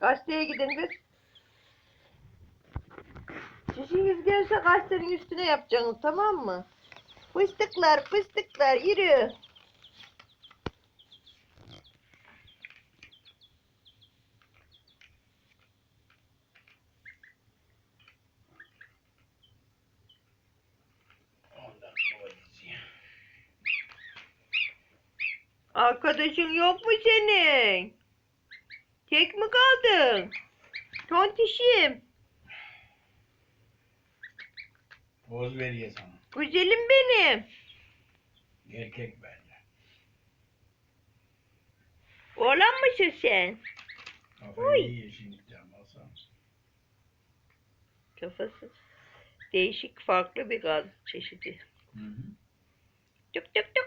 Gazeteye gidin kız. Çişiniz gelse gazetenin üstüne yapacaksınız tamam mı? Fıstıklar fıstıklar yürü. Arkadaşın yok mu senin? Tek mi kaldın? Tontişim. Poz veriyor sana. Güzelim benim. Erkek bende. Oğlan mısın sen? Kafayı Oy. yiyor şimdi alsam. Kafası değişik farklı bir gaz çeşidi. Hı hı. Tık tık tık.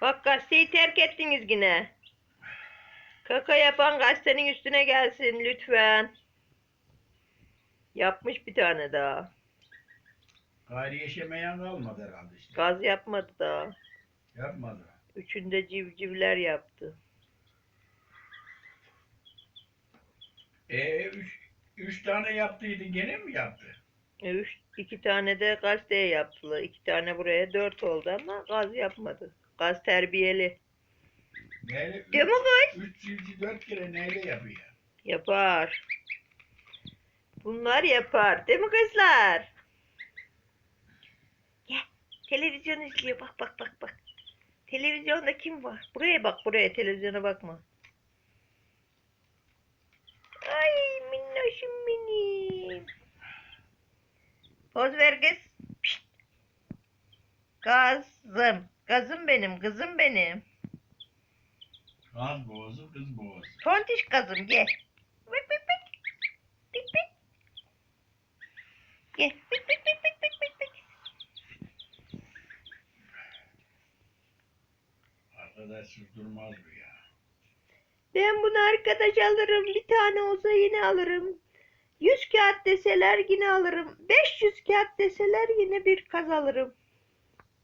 Bak gazeteyi terk ettiniz yine. Kaka yapan gazetenin üstüne gelsin lütfen. Yapmış bir tane daha. Gayri yaşamayan kalmadı herhalde işte. Gaz yapmadı daha. Yapmadı. Üçünde civcivler yaptı. E üç, üç tane yaptıydı gene mi yaptı? E, Üç, iki tane de gazeteye yaptılar. İki tane buraya dört oldu ama gaz yapmadı. Gaz terbiyeli. Neyle? Değil mi kız? Üç cilci dört kere neyle yapıyor? Yapar. Bunlar yapar. Değil mi kızlar? Gel. Televizyon izliyor. Bak bak bak bak. Televizyonda kim var? Buraya bak buraya. Televizyona bakma. Ay minnoşum benim. Poz ver kız. Pişt. Gazım. Gazım benim. Kızım benim. Kız boğazı, kız boğazı. Tontiş kızım gel. Bık bık bık. Bık bık. Gel. Bık bık bık bık bık bık bık. Arkadaş durmaz bu ya. Ben bunu arkadaş alırım. Bir tane olsa yine alırım. 100 kağıt deseler yine alırım. 500 kağıt deseler yine bir kaz alırım.